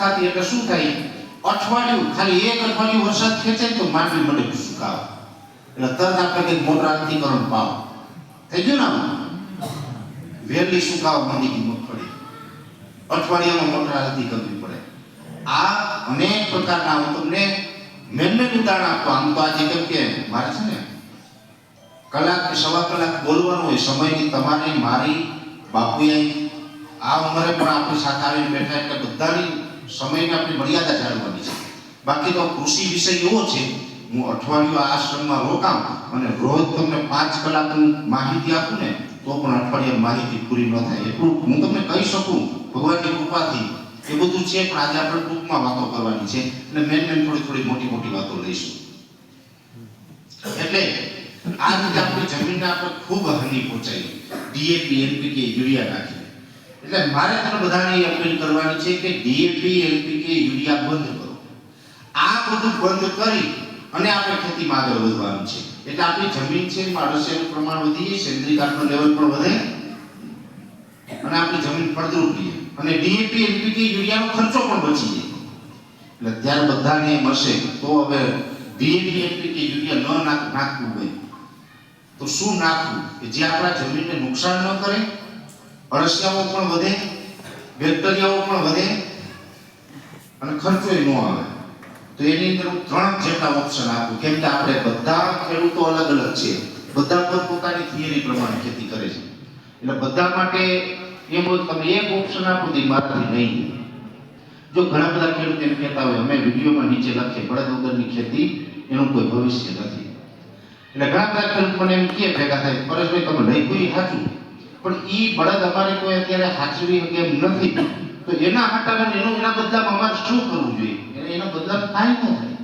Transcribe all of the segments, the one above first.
ખાતી એટલે શું થાય? અઠવાડિયું, ખાલી એક અઠવાડિયું વરસાદ ખેંચે તો માંડવી મળે સુકાવ. એટલે તરત આપણે કંઈક મોટર આંતરીકરણ પાવ. થઈ ગયું ને? વહેલી સુકાવ માંડી ગઈ મગફળી. અઠવાડિયામાં મોટર કરવી પડે. આ અનેક પ્રકારના હું તમને મેન મેન ઉદાહરણ આપો. આમ તો આજે કેમ કે મારે છે ને કલાક કે સવા કલાક બોલવાનું હોય સમયની તમારી મારી બાપુએ આ ઉંમરે પણ આપણી સાથે આવીને બેઠા એટલે બધાની સમયની આપણી મર્યાદા જાળવવાની છે. બાકી તો કૃષિ વિષય એવો છે, હું અઠવાડિયું આશ્રમમાં રોકાઉં અને રોજ તમને પાંચ કલાકની માહિતી આપું ને, તો પણ અઠવાડિયા માહિતી પૂરી ન થાય. એટલું હું તમને કહી શકું, ભગવાનની કૃપાથી, એ બધું છે પણ આજે આપણે ટૂંકમાં વાતો કરવાની છે. અને મેન મેન થોડી થોડી મોટી મોટી વાતો લઈશું. એટલે આ રીતે આપણી જમીનને આપણે ખૂબ હાનિ પહોંચાડી ડીએપી એનપીકે યુરિયા નાખીને એટલે મારે તમને બધાને અપીલ કરવાની છે કે ડીએપી એનપીકે યુરિયા બંધ કરો. આ બધું બંધ કરી અને આપણે ખેતીમાં આગળ વધવાનું છે. એટલે આપણી જમીન છે પાડોશીનું પ્રમાણ વધીએ સેન્દ્રિય કાર્બન લેવલ પણ વધે. અને આપણી જમીન ફળદ્રુપ રહે. અને ડીએપી એનપીકે યુરિયાનો ખર્ચો પણ બચી જાય. એટલે ત્યારે બધાને મળશે તો હવે ડીએપી એનપીકે યુરિયા ન નાખ નાખવું હોય. તો શું નાખવું? કે જે આપણા જમીનને નુકસાન ન કરે અળસિયાઓ પણ વધે, બેક્ટેરિયાઓ પણ વધે અને ખર્ચોય ન આવે. તો એની અંદર હું ત્રણ જેટલા ઓપ્શન આપું. કેમ કે આપણે બધા ખેડૂતો અલગ અલગ છે બધા પોતપોતાની થિયરી પ્રમાણે ખેતી કરે છે. એટલે બધા માટે એમ તમે એક ઓપ્શન આપો તો મારાથી નહીં જો ઘણા બધા ખેડૂત એમ કહેતા હોય, અમે વિડીયોમાં નીચે લખીએ, બળદ વગરની ખેતી, એનું કોઈ ભવિષ્ય નથી. એટલે ઘણા બધા ખેડૂત મને એમ કહે, ભેગા થાય, પરેશભાઈ, તમે લખ્યું ઈ સાચું? પણ ઈ બળદ અમારે કોઈ અત્યારે હાચવી કે નથી. તો એના હટાવે એનું, એના બદલામાં અમારે શું કરવું જોઈએ? એને બદલામાં કાંઈ ન થાય.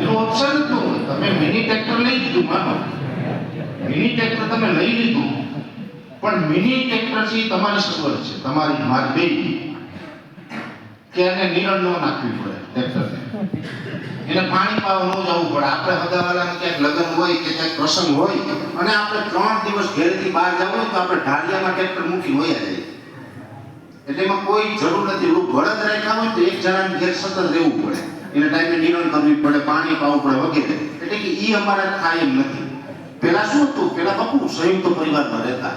એનો ઓપ્શન જ તમે મિની ટ્રેક્ટર લઈ લીધું, માનો. મિની ટ્રેક્ટર તમે લઈ લીધું, પણ મિની ટ્રેક્ટર ઈ તમારી સગવડ છે. તમારી મારી બે કે એને નિરણ ન નાખવી પડે ટ્રેક્ટરને એને પાણી પાવા ન જવું પડે. આપણે હગાવાલાનું ક્યાંક લગ્ન હોય કે ક્યાંક પ્રસંગ હોય અને આપણે ત્રણ દિવસ ઘરેથી બહાર જવું હોય તો આપણે ઢાળિયામાં ટ્રેક્ટર મૂકી વયા જાય એટલે એમાં કોઈ જરૂર નથી. એવું બળદ રાખ્યા હોય તો એક જણાને ઘેર સતત રહેવું પડે. એને ટાઈમે નિરણ કરવી પડે, પાણી પાવું પડે વગેરે. એટલે કે ઈ અમારે થાય એમ નથી. પેલા શું હતું? પેલા બાપુ સંયુક્ત પરિવારમાં રહેતા.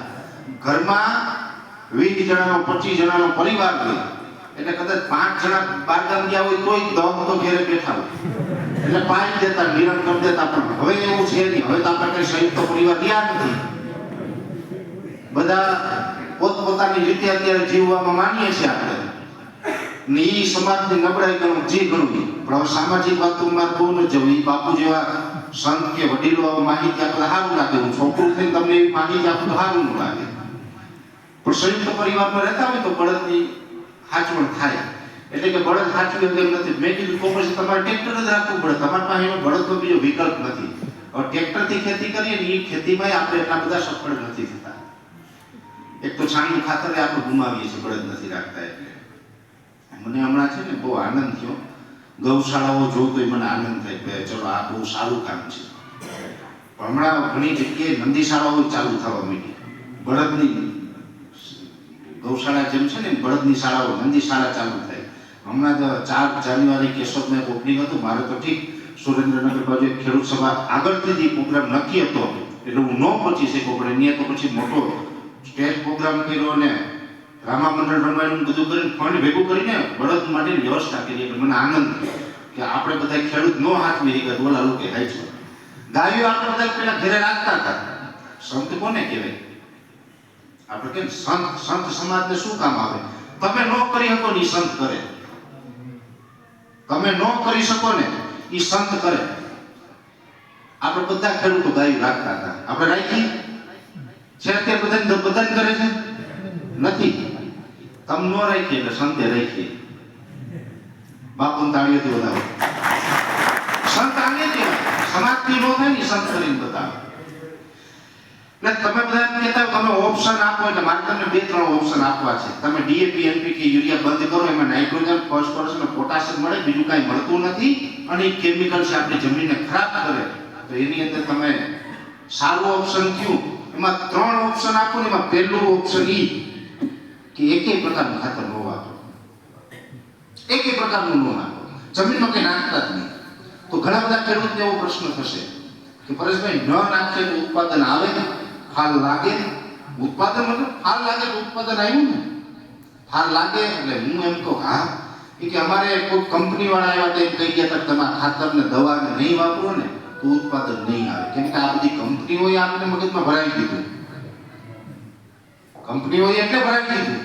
ઘરમાં વીસ જણાનો, પચીસ જણાનો પરિવાર હોય. એટલે કદાચ પાંચ જણા બારગામ ગયા હોય તોય દમ તો ઘેરે બેઠા હોય. એટલે પાઈ દેતા, નિરણ કરી દેતા, પણ હવે એવું છે નહીં. હવે તો આપણે કઈ સંયુક્ત પરિવાર રહ્યા નથી. બધા પોતપોતાની રીતે અત્યારે જીવવામાં માનીએ છીએ આપણે. ને એ સમાજની નબળાઈ ગણું, જે ગણું પણ હવે સામાજિક વાતોમાં તો ન જવું એ બાપુ જેવા સંત કે વડીલો માહિતી આપણે સારું લાગે. હું છોકરું થઈને તમને એવી માહિતી આપું તો સારું ન લાગે. પણ સંયુક્ત પરિવારમાં રહેતા હોય તો બળદની હાચવણ થાય. એટલે કે બળદ હાચવી એમ નથી. મેં કીધું પછી તમારે ટ્રેક્ટર જ રાખવું પડે. તમારી પાસે એનો બળદનો બીજો વિકલ્પ નથી. હવે ટ્રેક્ટરથી ખેતી કરીએ ને એ ખેતીમાં આપણે એટલા બધા સફળ નથી થતા. એક તો છાણિયું ખાતર આપણે ગુમાવીએ છીએ, બળદ નથી રાખતા એટલે. મને હમણાં છે ને બહુ આનંદ થયો. ગૌશાળાઓ જોઉં તો મને આનંદ થાય કે ચલો આ બહુ સારું કામ છે. હમણાં ઘણી જગ્યાએ નંદીશાળાઓ ચાલુ થવા માંડી. બળદની ગૌશાળા જેમ છે ને બળદની શાળાઓ નંદી શાળા ચાલુ થાય. હમણાં તો ચાર જાન્યુઆરી કેશોદમાં એક ઓપનિંગ હતું. મારે તો ઠીક સુરેન્દ્રનગર બાજુ ખેડૂત સભા આગળથી જે પ્રોગ્રામ નક્કી હતો. એટલે હું ન પહોંચી શકું પણ એની તો પછી મોટો સ્ટેજ પ્રોગ્રામ કર્યો અને રામા મંડળ રમાયણું બધું કરીને ફંડ ભેગું કરીને બળદ માટેની વ્યવસ્થા કરી. એટલે મને આનંદ થયો કે આપણે બધા ખેડૂત નો હાથ મેરી કરે બોલા લોકો હાય છે. ગાયો આપણે બધા પેલા ઘરે રાખતા હતા. સંત કોને કહેવાય? આપણે કેમ સંત? સંત સમાજને શું કામ આવે? તમે ન કરી શકો ની સંત કરે. તમે ન કરી શકો ને એ સંત કરે. આપણે બધા ખેડૂતો ગાયું રાખતા હતા. આપણે રાખી? છે અત્યારે બધા બધા કરે છે? નથી. તમ નો રાખીએ એટલે સંતે રાખીએ બાપુ તાળીઓથી વધારો. સંત આને કહેવાય. સમાજથી ન થાય ને સંત કરીને બતાવે. એટલે તમે બધા એમ કહેતા તમે ઓપ્શન આપો એટલે મારે તમને બે ત્રણ ઓપ્શન આપવા છે. તમે ડીએપી એનપીકે યુરિયા બંધ કરો, એમાં નાઇટ્રોજન ફોસ્ફરસ અને પોટાશિયમ મળે, બીજું કાંઈ મળતું નથી અને એ કેમિકલ છે આપણી જમીનને ખરાબ કરે. તો એની અંદર તમે સારું ઓપ્શન થયું. એમાં ત્રણ ઓપ્શન આપો ને એમાં પહેલું ઓપ્શન ઈ કે એકેય પ્રકારનું ખાતર ન વાપરો. એકેય પ્રકારનું ન નાખો જમીનમાં કંઈ નાખતા જ નહીં. તો ઘણા બધા ખેડૂતને એવો પ્રશ્ન થશે કે પરેશભાઈ, ન નાખે તો ઉત્પાદન આવે? ફાલ લાગે, ઉત્પાદન મતલબ હાલ લાગે તો ઉત્પાદન આવ્યું ને? હાલ લાગે એટલે હું એમ કહું, હા કે અમારે કોઈ કંપની વાળા આવ્યા તો કહી ગયા હતા તમારે તમે ખાતર ને દવા ને નહીં વાપરો ને, તો ઉત્પાદન નહીં આવે. કેમ કે આ બધી કંપનીઓએ આપણે મગજમાં ભરાવી દીધું. કંપનીઓએ એટલે ભરાવી દીધું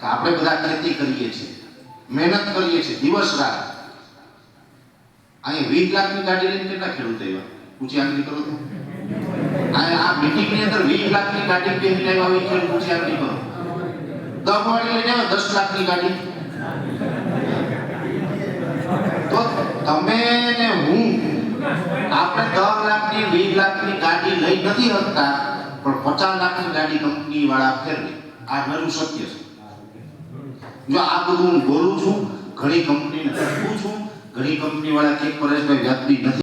કે આપણે બધા ખેતી કરીએ છીએ, મહેનત કરીએ છીએ, દિવસ રાત. અહીંયા વીસ લાખની ગાડી લઈને કેટલા ખેડૂત આવ્યા? પૂછી આંગળી કરો તો. આ તમે ને ગાડી લઈ નથી શકતા, પણ પચાસ લાખની ગાડી કંપની વાળા ફેરવે. આ નરું સત્ય છે. જો આ બધું હું બોલું છું, ઘણી કંપનીને કહું છું, ઘણી કંપની વાળા કે પરેશભાઈ વ્યાજબી નથી.